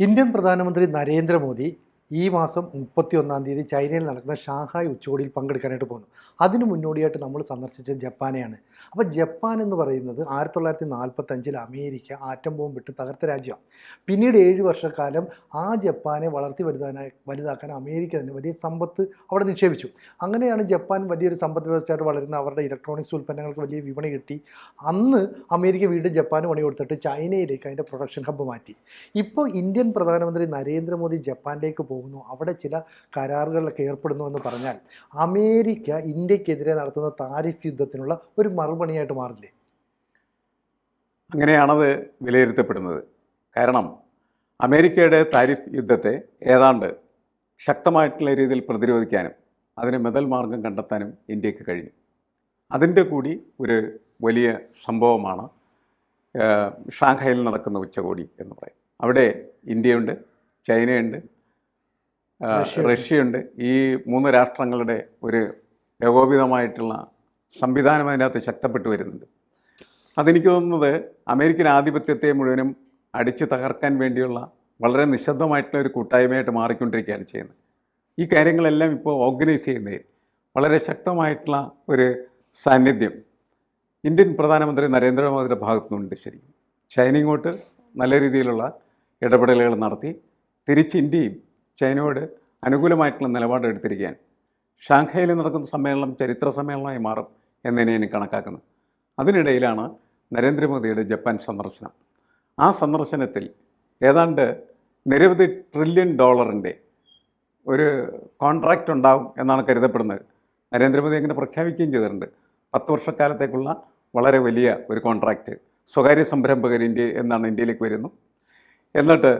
Indian പ്രധാനമന്ത്രി നരേന്ദ്രമോദി ഈ മാസം മുപ്പത്തി ഒന്നാം തീയതി ചൈനയിൽ നടക്കുന്ന ഷാങ്ഹായ് ഉച്ചകോടിയിൽ പങ്കെടുക്കാനായിട്ട് പോകുന്നു. അതിന് മുന്നോടിയായിട്ട് നമ്മൾ സന്ദർശിച്ച ജപ്പാനെയാണ്. അപ്പോൾ ജപ്പാൻ എന്ന് പറയുന്നത് ആയിരത്തി തൊള്ളായിരത്തി നാൽപ്പത്തഞ്ചിൽ അമേരിക്ക ആറ്റം ബോംബ് വിട്ട് തകർത്ത രാജ്യമാണ്. പിന്നീട് ഏഴ് വർഷക്കാലം ആ ജപ്പാനെ വളർത്തി വലുതാനായി വലുതാക്കാൻ അമേരിക്ക തന്നെ വലിയ സമ്പത്ത് അവിടെ നിക്ഷേപിച്ചു. അങ്ങനെയാണ് ജപ്പാൻ വലിയൊരു സമ്പത്ത് വ്യവസ്ഥയായിട്ട് വളരുന്ന അവരുടെ ഇലക്ട്രോണിക്സ് ഉൽപ്പന്നങ്ങൾക്ക് വലിയ വിപണി കിട്ടി. അന്ന് അമേരിക്ക വീണ്ടും ജപ്പാന് പണി കൊടുത്തിട്ട് ചൈനയിലേക്ക് അതിന്റെ പ്രൊഡക്ഷൻ ഹബ്ബ് മാറ്റി. ഇപ്പോൾ ഇന്ത്യൻ പ്രധാനമന്ത്രി നരേന്ദ്രമോദി ജപ്പാനിലേക്ക് പോകുന്നു. അവിടെ ചില കരാറുകളിലൊക്കെ ഏർപ്പെടുന്നു എന്ന് പറഞ്ഞാൽ അമേരിക്ക ഇന്ത്യക്കെതിരെ നടത്തുന്ന താരിഫ് യുദ്ധത്തിനുള്ള ഒരു മറുപണിയായിട്ട് മാറില്ലേ? അങ്ങനെയാണത് വിലയിരുത്തപ്പെടുന്നത്. കാരണം അമേരിക്കയുടെ താരിഫ് യുദ്ധത്തെ ഏതാണ്ട് ശക്തമായിട്ടുള്ള രീതിയിൽ പ്രതിരോധിക്കാനും അതിന് മെതൽ മാർഗം കണ്ടെത്താനും ഇന്ത്യയ്ക്ക് കഴിഞ്ഞു. അതിന്റെ കൂടി ഒരു വലിയ സംഭവമാണ് ഷാങ്ഹായിൽ നടക്കുന്ന ഉച്ചകോടി എന്ന് പറയും. അവിടെ ഇന്ത്യയുണ്ട് ചൈനയുണ്ട് റഷ്യയുണ്ട്. ഈ മൂന്ന് രാഷ്ട്രങ്ങളുടെ ഒരു ഏകോപിതമായിട്ടുള്ള സംവിധാനം അതിനകത്ത് ശക്തപ്പെട്ടു വരുന്നുണ്ട്. അതെനിക്ക് തോന്നുന്നത് അമേരിക്കൻ ആധിപത്യത്തെ മുഴുവനും അടിച്ചു തകർക്കാൻ വേണ്ടിയുള്ള വളരെ നിശബ്ദമായിട്ടുള്ള ഒരു കൂട്ടായ്മയായിട്ട് മാറിക്കൊണ്ടിരിക്കുകയാണ് ചെയ്യുന്നത്. ഈ കാര്യങ്ങളെല്ലാം ഇപ്പോൾ ഓർഗനൈസ് ചെയ്യുന്നതിൽ വളരെ ശക്തമായിട്ടുള്ള ഒരു സാന്നിധ്യം ഇന്ത്യൻ പ്രധാനമന്ത്രി നരേന്ദ്രമോദിയുടെ ഭാഗത്തുനിന്നുണ്ട് ശരിക്കും. ചൈന ഇങ്ങോട്ട് നല്ല രീതിയിലുള്ള ഇടപെടലുകൾ നടത്തി തിരിച്ച് ഇന്ത്യയും ചൈനയോട് അനുകൂലമായിട്ടുള്ള നിലപാട് ഷാങ്ഹായിൽ നടക്കുന്ന സമ്മേളനം ചരിത്ര സമ്മേളനമായി മാറും എന്നതിനെ എനിക്ക് കണക്കാക്കുന്നത് അതിനിടയിലാണ് നരേന്ദ്രമോദിയുടെ ജപ്പാൻ സന്ദർശനം. ആ സന്ദർശനത്തിൽ ഏതാണ്ട് നിരവധി ട്രില്യൺ ഡോളറിന്റെ ഒരു കോൺട്രാക്റ്റ് ഉണ്ടാവും എന്നാണ് കരുതപ്പെടുന്നത്. നരേന്ദ്രമോദി അങ്ങനെ പ്രഖ്യാപിക്കുകയും ചെയ്തിട്ടുണ്ട്. പത്ത് വർഷക്കാലത്തേക്കുള്ള വളരെ വലിയ ഒരു കോൺട്രാക്റ്റ് സ്വകാര്യ സംരംഭകർ ഇന്ത്യ എന്നാണ് ഇന്ത്യയിലേക്ക് വരുന്നു. എന്നിട്ട്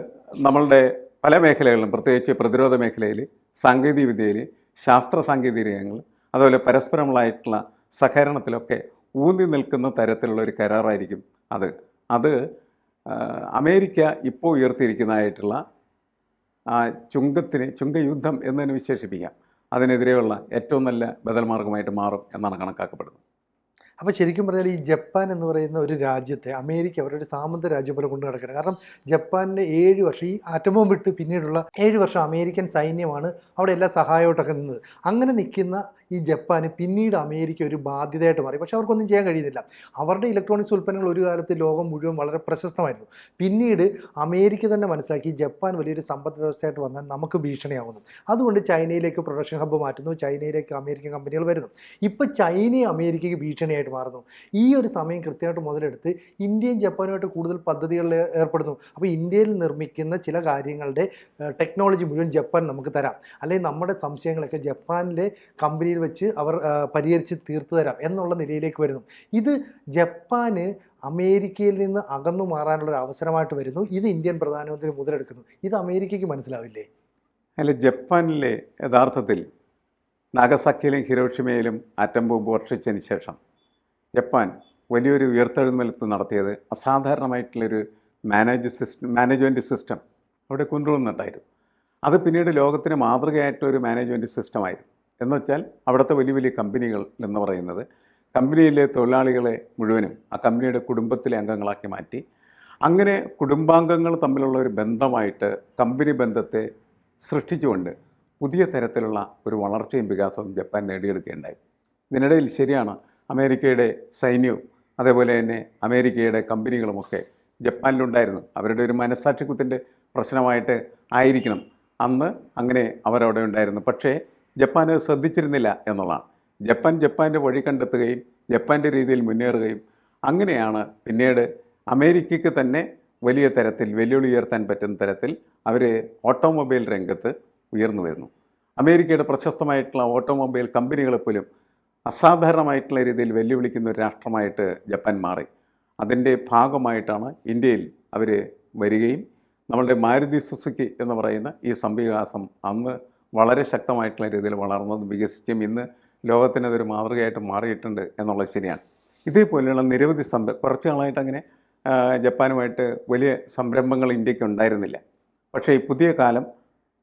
നമ്മളുടെ പല മേഖലകളിലും പ്രത്യേകിച്ച് പ്രതിരോധ മേഖലയിൽ സാങ്കേതിക വിദ്യയിൽ ശാസ്ത്ര സാങ്കേതിക രംഗങ്ങൾ അതുപോലെ പരസ്പരമുള്ളതായിട്ടുള്ള സഹകരണത്തിലൊക്കെ ഊന്നി നിൽക്കുന്ന തരത്തിലുള്ള ഒരു കരാറായിരിക്കും അത്. അത് അമേരിക്ക ഇപ്പോൾ ഉയർത്തിയിരിക്കുന്നതായിട്ടുള്ള ആ ചുങ്കത്തിന് ചുങ്കയുദ്ധം എന്നതിന് വിശേഷിപ്പിക്കാം. അതിനെതിരെയുള്ള ഏറ്റവും നല്ല ബദൽ മാർഗമായിട്ട് മാറും എന്നാണ് കണക്കാക്കപ്പെടുന്നത്. അപ്പോൾ ശരിക്കും പറഞ്ഞാൽ ഈ ജപ്പാൻ എന്ന് പറയുന്ന ഒരു രാജ്യത്തെ അമേരിക്ക അവരുടെ സാമന്ത രാജ്യം പോലെ കൊണ്ടു നടക്കുന്നത്. കാരണം ജപ്പാനിന്റെ ഏഴ് വർഷം ഈ ആറ്റമോം വിട്ട് പിന്നീടുള്ള ഏഴ് വർഷം അമേരിക്കൻ സൈന്യമാണ് അവിടെ എല്ലാ സഹായമായിട്ടൊക്കെ നിന്നത്. അങ്ങനെ നിൽക്കുന്ന ഈ ജപ്പാന് പിന്നീട് അമേരിക്ക ഒരു ബാധ്യതയായിട്ട് മാറി. പക്ഷേ അവർക്കൊന്നും ചെയ്യാൻ കഴിയുന്നില്ല. അവരുടെ ഇലക്ട്രോണിക്സ് ഉൽപ്പന്നങ്ങൾ ഒരു കാലത്ത് ലോകം മുഴുവൻ വളരെ പ്രശസ്തമായിരുന്നു. പിന്നീട് അമേരിക്ക തന്നെ മനസ്സിലാക്കി ജപ്പാൻ വലിയൊരു സമ്പദ് വ്യവസ്ഥയായിട്ട് വന്നാൽ നമുക്ക് ഭീഷണിയാവുന്നു. അതുകൊണ്ട് ചൈനയിലേക്ക് പ്രൊഡക്ഷൻ ഹബ്ബ് മാറ്റുന്നു. ചൈനയിലേക്ക് അമേരിക്കൻ കമ്പനികൾ വരുന്നു. ഇപ്പോൾ ചൈനയും അമേരിക്കയ്ക്ക് ഭീഷണിയായിട്ട് മാറുന്നു. ഈ ഒരു സമയം കൃത്യമായിട്ട് മുതലെടുത്ത് ഇന്ത്യയും ജപ്പാനുമായിട്ട് കൂടുതൽ പദ്ധതികളിൽ ഏർപ്പെടുന്നു. അപ്പോൾ ഇന്ത്യയിൽ നിർമ്മിക്കുന്ന ചില കാര്യങ്ങളുടെ ടെക്നോളജി മുഴുവൻ ജപ്പാൻ നമുക്ക് തരാം. അല്ലെങ്കിൽ നമ്മുടെ സംശയങ്ങളൊക്കെ ജപ്പാനിലെ കമ്പനിയിൽ വെച്ച് അവർ പരിഹരിച്ച് തീർത്തു തരാം എന്നുള്ള നിലയിലേക്ക് വരുന്നു. ഇത് ജപ്പാന് അമേരിക്കയിൽ നിന്ന് അകന്നു മാറാനുള്ള ഒരു അവസരമായിട്ട് വരുന്നു. ഇത് ഇന്ത്യൻ പ്രധാനമന്ത്രി മുതലെടുക്കുന്നു. ഇത് അമേരിക്കയ്ക്ക് മനസ്സിലാവില്ലേ? അല്ല ജപ്പാനിലെ യഥാർത്ഥത്തിൽ നാഗസാക്കിയിലും ഹിരോഷിമയിലും ആറ്റം ബോംബ് വർഷിച്ചതിന് ശേഷം ജപ്പാൻ വലിയൊരു ഉയർത്തെഴുന്നേൽപ്പ് നടത്തിയത് അസാധാരണമായിട്ടുള്ളൊരു മാനേജ് സിസ്റ്റം മാനേജ്മെന്റ് സിസ്റ്റം അവിടെ കൊണ്ടുവന്നിട്ടായിരുന്നു. അത് പിന്നീട് ലോകത്തിന് മാതൃകയായിട്ടൊരു മാനേജ്മെന്റ് സിസ്റ്റമായിരുന്നു. എന്ന് വെച്ചാൽ അവിടുത്തെ വലിയ വലിയ കമ്പനികൾ എന്ന് പറയുന്നത് കമ്പനിയിലെ തൊഴിലാളികളെ മുഴുവനും ആ കമ്പനിയുടെ കുടുംബത്തിലെ അംഗങ്ങളാക്കി മാറ്റി. അങ്ങനെ കുടുംബാംഗങ്ങൾ തമ്മിലുള്ള ഒരു ബന്ധമായിട്ട് കമ്പനി ബന്ധത്തെ സൃഷ്ടിച്ചുകൊണ്ട് പുതിയ തരത്തിലുള്ള ഒരു വളർച്ചയും വികാസവും ജപ്പാൻ നേടിയെടുക്കുകയുണ്ടായി. ഇതിനിടയിൽ ശരിയാണ് അമേരിക്കയുടെ സൈന്യവും അതേപോലെ തന്നെ അമേരിക്കയുടെ കമ്പനികളുമൊക്കെ ജപ്പാനിലുണ്ടായിരുന്നു. അവരുടെ ഒരു മനസ്സാക്ഷിക്കുത്തിന്റെ പ്രശ്നമായിട്ട് ആയിരിക്കണം. അന്ന് അങ്ങനെ അവരവിടെ ഉണ്ടായിരുന്നു. പക്ഷേ ജപ്പാൻ അത് ശ്രദ്ധിച്ചിരുന്നില്ല എന്നുള്ളതാണ്. ജപ്പാൻ ജപ്പാന്റെ വഴി കണ്ടെത്തുകയും ജപ്പാന്റെ രീതിയിൽ മുന്നേറുകയും അങ്ങനെയാണ് പിന്നീട് അമേരിക്കയ്ക്ക് തന്നെ വലിയ തരത്തിൽ വെല്ലുവിളി ഉയർത്താൻ പറ്റുന്ന തരത്തിൽ അവർ ഓട്ടോമൊബൈൽ രംഗത്ത് ഉയർന്നു വരുന്നു. അമേരിക്കയുടെ പ്രശസ്തമായിട്ടുള്ള ഓട്ടോമൊബൈൽ കമ്പനികളെ പോലും അസാധാരണമായിട്ടുള്ള രീതിയിൽ വെല്ലുവിളിക്കുന്ന ഒരു രാഷ്ട്രമായിട്ട് ജപ്പാൻ മാറി. അതിന്റെ ഭാഗമായിട്ടാണ് ഇന്ത്യയിൽ അവർ വരികയും നമ്മളുടെ മാരുതി സുസുക്കി എന്ന് പറയുന്ന ഈ സംവികാസം അന്ന് വളരെ ശക്തമായിട്ടുള്ള രീതിയിൽ വളർന്നതും വികസിച്ചും ഇന്ന് ലോകത്തിന് അതൊരു മാതൃകയായിട്ട് മാറിയിട്ടുണ്ട് എന്നുള്ളത് ശരിയാണ്. ഇതേപോലെയുള്ള നിരവധി സംര കുറച്ച് നാളായിട്ട് അങ്ങനെ ജപ്പാനുമായിട്ട് വലിയ സംരംഭങ്ങൾ ഇന്ത്യയ്ക്ക് ഉണ്ടായിരുന്നില്ല. പക്ഷേ ഈ പുതിയ കാലം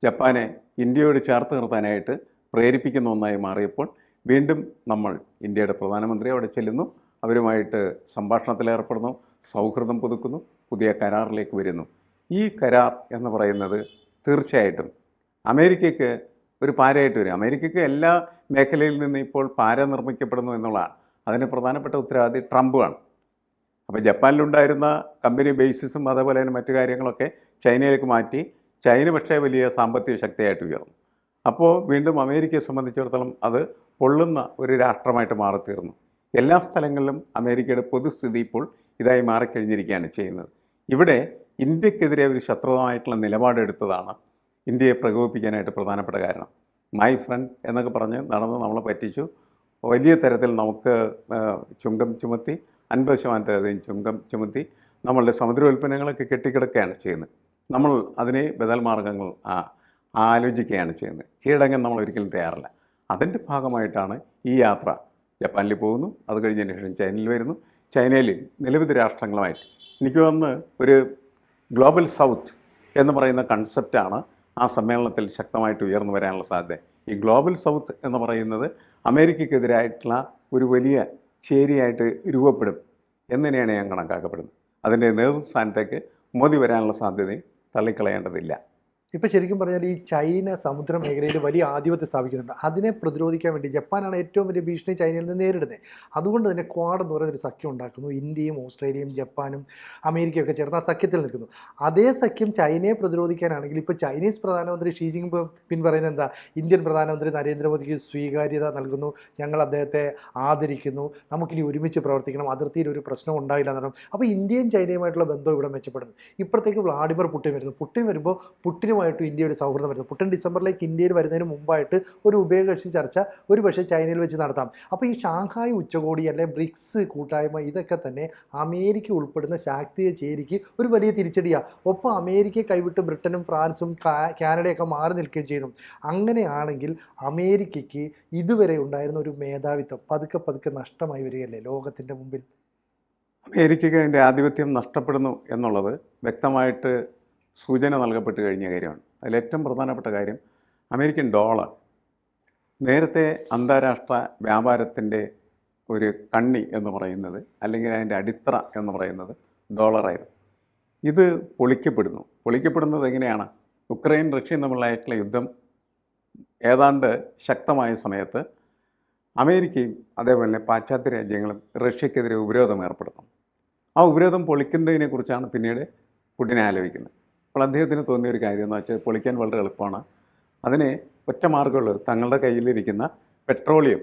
ജപ്പാനെ ഇന്ത്യയോട് ചേർത്ത് നിർത്താനായിട്ട് പ്രേരിപ്പിക്കുന്ന ഒന്നായി മാറിയപ്പോൾ വീണ്ടും നമ്മൾ ഇന്ത്യയുടെ പ്രധാനമന്ത്രി അവിടെ ചെല്ലുന്നു. അവരുമായിട്ട് സംഭാഷണത്തിലേർപ്പെടുന്നു സൗഹൃദം പുതുക്കുന്നു. പുതിയ കരാറിലേക്ക് വരുന്നു. ഈ കരാർ എന്ന് പറയുന്നത് തീർച്ചയായിട്ടും അമേരിക്കയ്ക്ക് ഒരു പാരയായിട്ട് വരും. അമേരിക്കയ്ക്ക് എല്ലാ മേഖലയിൽ നിന്ന് ഇപ്പോൾ പാര നിർമ്മിക്കപ്പെടുന്നു എന്നുള്ളതാണ്. അതിന് പ്രധാനപ്പെട്ട ഉത്തരവാദി ട്രംപാണ് അപ്പോൾ ജപ്പാനിലുണ്ടായിരുന്ന കമ്പനി ബേസിസും അതേപോലെ തന്നെ മറ്റു കാര്യങ്ങളൊക്കെ ചൈനയിലേക്ക് മാറ്റി ചൈന പക്ഷേ വലിയ സാമ്പത്തിക ശക്തിയായിട്ട് ഉയർന്നു. അപ്പോൾ വീണ്ടും അമേരിക്കയെ സംബന്ധിച്ചിടത്തോളം അത് പൊള്ളുന്ന ഒരു രാഷ്ട്രമായിട്ട് മാറിത്തീർന്നു. എല്ലാ സ്ഥലങ്ങളിലും അമേരിക്കയുടെ പൊതുസ്ഥിതി ഇപ്പോൾ ഇതായി മാറിക്കഴിഞ്ഞിരിക്കുകയാണ് ചെയ്യുന്നത്. ഇവിടെ ഇന്ത്യക്കെതിരെ ഒരു ശത്രുതമായിട്ടുള്ള നിലപാടെടുത്തതാണ് ഇന്ത്യയെ പ്രകോപിപ്പിക്കാനായിട്ട് പ്രധാനപ്പെട്ട കാരണം. മൈ ഫ്രണ്ട് എന്നൊക്കെ പറഞ്ഞ് നടന്ന് നമ്മളെ പറ്റിച്ചു. വലിയ തരത്തിൽ നമുക്ക് ചുങ്കം ചുമത്തി അൻപത് ശതമാനത്തിലധികം ചുങ്കം ചുമത്തി നമ്മളുടെ സമുദ്രോൽപ്പന്നങ്ങളൊക്കെ കെട്ടിക്കിടക്കുകയാണ് ചെയ്യുന്നത്. നമ്മൾ അതിനെ ബദൽ മാർഗങ്ങൾ ആലോചിക്കുകയാണ് ചെയ്യുന്നത്. കീഴടങ്ങാൻ നമ്മൾ ഒരിക്കലും തയ്യാറല്ല. അതിന്റെ ഭാഗമായിട്ടാണ് ഈ യാത്ര. ജപ്പാനിൽ പോകുന്നു. അത് കഴിഞ്ഞതിന് ശേഷം ചൈനയിൽ വരുന്നു. ചൈനയിൽ നിരവധി രാഷ്ട്രങ്ങളുമായിട്ട് എനിക്ക് വന്ന് ഒരു ഗ്ലോബൽ സൗത്ത് എന്ന് പറയുന്ന കൺസെപ്റ്റാണ് ആ സമ്മേളനത്തിൽ ശക്തമായിട്ട് ഉയർന്നു വരാനുള്ള സാധ്യത. ഈ ഗ്ലോബൽ സൗത്ത് എന്ന് പറയുന്നത് അമേരിക്കക്കെതിരായിട്ടുള്ള ഒരു വലിയ ചേരിയായിട്ട് രൂപപ്പെടും എന്നതിനെയാണ് ഞാൻ കണക്കാക്കപ്പെടുന്നത്. അതിന്റെ നേതൃസ്ഥാനത്തേക്ക് മോദി വരാനുള്ള സാധ്യതയും തള്ളിക്കളയേണ്ടതില്ല. ഇപ്പോൾ ശരിക്കും പറഞ്ഞാൽ ഈ ചൈന സമുദ്ര മേഖലയിൽ വലിയ ആധിപത്യം സ്ഥാപിക്കുന്നുണ്ട്. അതിനെ പ്രതിരോധിക്കാൻ വേണ്ടി ജപ്പാനാണ് ഏറ്റവും വലിയ ഭീഷണി ചൈനയിൽ നിന്ന് നേരിടുന്നത്. അതുകൊണ്ട് തന്നെ ക്വാഡ് എന്ന് പറയുന്നൊരു സഖ്യം ഉണ്ടാക്കുന്നു. ഇന്ത്യയും ഓസ്ട്രേലിയയും ജപ്പാനും അമേരിക്കയൊക്കെ ചേർന്ന് ആ സഖ്യത്തിൽ നിൽക്കുന്നു. അതേ സഖ്യം ചൈനയെ പ്രതിരോധിക്കാനാണെങ്കിൽ ഇപ്പോൾ ചൈനീസ് പ്രധാനമന്ത്രി ഷീ ജിങ് പിൻ പറയുന്നത് എന്താ? ഇന്ത്യൻ പ്രധാനമന്ത്രി നരേന്ദ്രമോദിക്ക് സ്വീകാര്യത നൽകുന്നു. ഞങ്ങൾ അദ്ദേഹത്തെ ആദരിക്കുന്നു. നമുക്കിനി ഒരുമിച്ച് പ്രവർത്തിക്കണം. അതിർത്തിയിൽ ഒരു പ്രശ്നം ഉണ്ടായില്ല എന്ന് അപ്പോൾ ഇന്ത്യയും ചൈനയുമായിട്ടുള്ള ബന്ധം ഇവിടെ മെച്ചപ്പെടുന്നു. ഇപ്പുറത്തേക്ക് വ്ളാഡിമർ പുട്ടിൻ വരുന്നു. പുട്ടിൻ വരുമ്പോൾ പുട്ടിനുമായിട്ടും ഇന്ത്യ ഒരു സൗഹൃദം വരുന്നത്. പുട്ടൻ ഡിസംബറിലേക്ക് ഇന്ത്യയിൽ വരുന്നതിന് മുമ്പായിട്ട് ഒരു ഉഭയകക്ഷി ചർച്ച ഒരു പക്ഷേ ചൈനയിൽ വെച്ച് നടത്താം. അപ്പോൾ ഈ ഷാങ്ഹായ് ഉച്ചകോടി അല്ലെ ബ്രിക്സ് കൂട്ടായ്മ ഇതൊക്കെ തന്നെ അമേരിക്ക ഉൾപ്പെടുന്ന ശാക്തിക ചേരിക്ക് ഒരു വലിയ തിരിച്ചടിയാണ് ഒപ്പം അമേരിക്കയെ കൈവിട്ട് ബ്രിട്ടനും ഫ്രാൻസും കാനഡയൊക്കെ മാറി നിൽക്കുകയും ചെയ്യുന്നു. അങ്ങനെയാണെങ്കിൽ അമേരിക്കയ്ക്ക് ഇതുവരെ ഉണ്ടായിരുന്ന ഒരു മേധാവിത്വം പതുക്കെ പതുക്കെ നഷ്ടമായി വരികയല്ലേ ലോകത്തിന്റെ മുമ്പിൽ? അമേരിക്കയ്ക്ക് അതിന്റെ ആധിപത്യം നഷ്ടപ്പെടുന്നു എന്നുള്ളത് വ്യക്തമായിട്ട് സൂചന നൽകപ്പെട്ട് കഴിഞ്ഞ കാര്യമാണ്. അതിലേറ്റവും പ്രധാനപ്പെട്ട കാര്യം അമേരിക്കൻ ഡോളർ നേരത്തെ അന്താരാഷ്ട്ര വ്യാപാരത്തിന്റെ ഒരു കണ്ണി എന്ന് പറയുന്നത് അല്ലെങ്കിൽ അതിന്റെ അടിത്തറ എന്ന് പറയുന്നത് ഡോളറായിരുന്നു ഇത് പൊളിക്കപ്പെടുന്നു. പൊളിക്കപ്പെടുന്നത് എങ്ങനെയാണ്? ഉക്രൈൻ റഷ്യയും തമ്മിലായിട്ടുള്ള യുദ്ധം ഏതാണ്ട് ശക്തമായ സമയത്ത് അമേരിക്കയും അതേപോലെ പാശ്ചാത്യ രാജ്യങ്ങളും റഷ്യക്കെതിരെ ഉപരോധം ഏർപ്പെടുത്തും ആ ഉപരോധം പൊളിക്കുന്നതിനെക്കുറിച്ചാണ് പിന്നീട് പുടിനെ ആലോചിക്കുന്നത്. അപ്പോൾ അദ്ദേഹത്തിന് തോന്നിയ ഒരു കാര്യം എന്ന് വെച്ചാൽ പൊളിക്കാൻ വളരെ എളുപ്പമാണ്. അതിനെ ഒറ്റ മാർഗമുള്ളൂ. തങ്ങളുടെ കയ്യിലിരിക്കുന്ന പെട്രോളിയം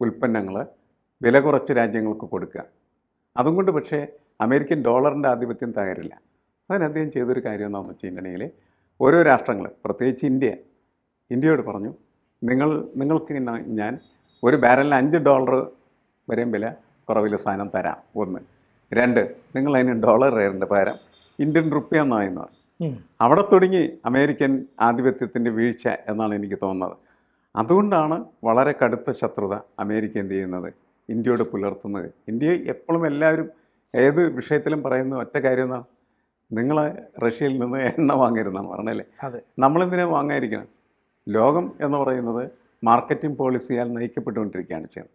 ഉൽപ്പന്നങ്ങൾ വില കുറച്ച് രാജ്യങ്ങൾക്ക് കൊടുക്കുക. അതും കൊണ്ട് പക്ഷേ അമേരിക്കൻ ഡോളറിന്റെ ആധിപത്യം തകരില്ല. അതിന് അദ്ദേഹം ചെയ്തൊരു കാര്യം എന്താണെന്ന് വെച്ചിട്ടുണ്ടെങ്കിൽ ഓരോ രാഷ്ട്രങ്ങൾ പ്രത്യേകിച്ച് ഇന്ത്യ ഇന്ത്യയോട് പറഞ്ഞു നിങ്ങൾ നിങ്ങൾക്ക് ഞാൻ ഒരു ബാരലിന് അഞ്ച് ഡോളർ വരെയും വില കുറവിൽ സാധനം തരാം. ഒന്ന്. രണ്ട്. നിങ്ങൾ അതിന് ഡോളർ തരേണ്ട പകരം ഇന്ത്യൻ റുപ്യ പറഞ്ഞു അവിടെ തുടങ്ങി അമേരിക്കൻ ആധിപത്യത്തിന്റെ വീഴ്ച എന്നാണ് എനിക്ക് തോന്നുന്നത്. അതുകൊണ്ടാണ് വളരെ കടുത്ത ശത്രുത അമേരിക്ക എന്ത് ചെയ്യുന്നത്? ഇന്ത്യയോട് പുലർത്തുന്നത്. ഇന്ത്യ എപ്പോഴും എല്ലാവരും ഏത് വിഷയത്തിലും പറയുന്ന ഒറ്റ കാര്യം എന്നാണ് നിങ്ങൾ റഷ്യയിൽ നിന്ന് എണ്ണ വാങ്ങരുതെന്നാണ് പറഞ്ഞല്ലേ? നമ്മളെന്തിനാ വാങ്ങാതിരിക്കണം. ലോകം എന്ന് പറയുന്നത് മാർക്കറ്റിംഗ് പോളിസിയാൽ നയിക്കപ്പെട്ടുകൊണ്ടിരിക്കുകയാണ് ചെയ്യുന്നത്.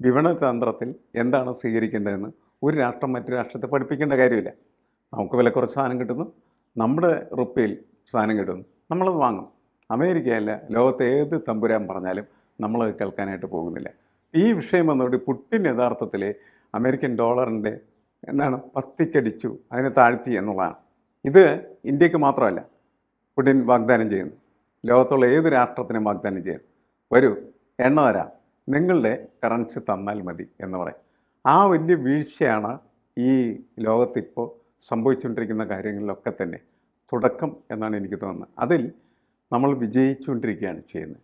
വിപണന തന്ത്രത്തിൽ എന്താണ് സ്വീകരിക്കേണ്ടതെന്ന് ഒരു രാഷ്ട്രം മറ്റു രാഷ്ട്രത്തെ പഠിപ്പിക്കേണ്ട കാര്യമില്ല. നമുക്ക് വില കുറച്ച് സാധനം കിട്ടുന്നു. നമ്മുടെ റുപ്പിയിൽ സാധനം കിട്ടുന്നു. നമ്മളത് വാങ്ങും. അമേരിക്കയല്ല ലോകത്തെ ഏത് തമ്പുരാൻ പറഞ്ഞാലും നമ്മൾ കേൾക്കാനായിട്ട് പോകുന്നില്ല. ഈ വിഷയം വന്നുകൊണ്ട് പുട്ടിൻ യഥാർത്ഥത്തിൽ അമേരിക്കൻ ഡോളറിന്റെ എന്താണ് പത്തിക്കടിച്ചു അതിനെ താഴ്ത്തി എന്നുള്ളതാണ്. ഇത് ഇന്ത്യയ്ക്ക് മാത്രമല്ല പുടിൻ വാഗ്ദാനം ചെയ്യുന്നു. ലോകത്തുള്ള ഏത് രാഷ്ട്രത്തിനും വാഗ്ദാനം ചെയ്യുന്നു വരൂ എണ്ണ തരാം. നിങ്ങളുടെ കറൻസി തന്നാൽ മതി എന്ന് പറയും. ആ വലിയ വീഴ്ചയാണ് ഈ ലോകത്തിപ്പോൾ സംഭവിച്ചുകൊണ്ടിരിക്കുന്ന കാര്യങ്ങളിലൊക്കെ തന്നെ തുടക്കം എന്നാണ് എനിക്ക് തോന്നുന്നത്. അതിൽ നമ്മൾ വിജയിച്ചുകൊണ്ടിരിക്കുകയാണ് ചെയ്യുന്നത്.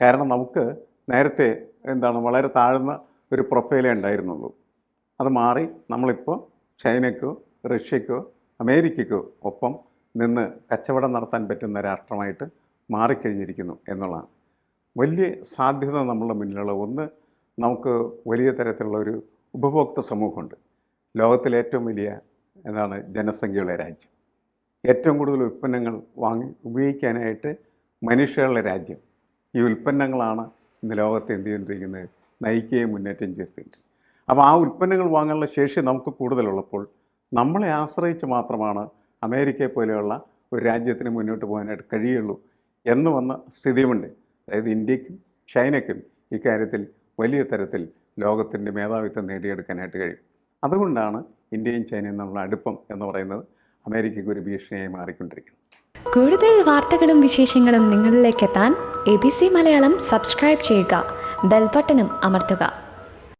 കാരണം നമുക്ക് നേരത്തെ എന്താണ് വളരെ താഴ്ന്ന ഒരു പ്രൊഫൈലേ ഉണ്ടായിരുന്നുള്ളൂ. അത് മാറി നമ്മളിപ്പോൾ ചൈനയ്ക്കോ റഷ്യക്കോ അമേരിക്കയ്ക്കോ ഒപ്പം നിന്ന് കച്ചവടം നടത്താൻ പറ്റുന്ന രാഷ്ട്രമായിട്ട് മാറിക്കഴിഞ്ഞിരിക്കുന്നു എന്നുള്ളതാണ്. വലിയ സാധ്യത നമ്മളുടെ മുന്നിലുള്ള ഒന്ന് നമുക്ക് വലിയ തരത്തിലുള്ള ഒരു ഉപഭോക്തൃ സമൂഹമുണ്ട്. ലോകത്തിലെ ഏറ്റവും വലിയ എന്താണ് ജനസംഖ്യയുള്ള രാജ്യം. ഏറ്റവും കൂടുതൽ ഉൽപ്പന്നങ്ങൾ വാങ്ങി ഉപയോഗിക്കാനായിട്ട് മനുഷ്യരുടെ രാജ്യം. ഈ ഉൽപ്പന്നങ്ങളാണ് ഇന്ന് ലോകത്തെ എന്ത് ചെയ്തുകൊണ്ടിരിക്കുന്നത്? നയിക്കുകയും മുന്നേറ്റം ചെയ്തിട്ടുണ്ട് അപ്പോൾ ആ ഉൽപ്പന്നങ്ങൾ വാങ്ങാനുള്ള ശേഷി നമുക്ക് കൂടുതലുള്ളപ്പോൾ നമ്മളെ ആശ്രയിച്ച് മാത്രമാണ് അമേരിക്കയെ പോലെയുള്ള ഒരു രാജ്യത്തിന് മുന്നോട്ട് പോകാനായിട്ട് കഴിയുള്ളൂ എന്ന് വന്ന സ്ഥിതിയുമുണ്ട്. അതായത് ഇന്ത്യക്കും ചൈനയ്ക്കും ഇക്കാര്യത്തിൽ വലിയ തരത്തിൽ ലോകത്തിന്റെ മേധാവിത്വം നേടിയെടുക്കാനായിട്ട് കഴിയും. അതുകൊണ്ടാണ് ഇന്ത്യയും ചൈനയും തമ്മിലുള്ള അടുപ്പം എന്ന് പറയുന്നത് അമേരിക്കയ്ക്ക് ഒരു ഭീഷണിയായി മാറിക്കൊണ്ടിരിക്കുന്നു. കൂടുതൽ വാർത്തകളും വിശേഷങ്ങളും നിങ്ങളിലേക്ക് എത്താൻ A B C Malayalam subscribe ചെയ്യുക. ബെൽബട്ടനും അമർത്തുക.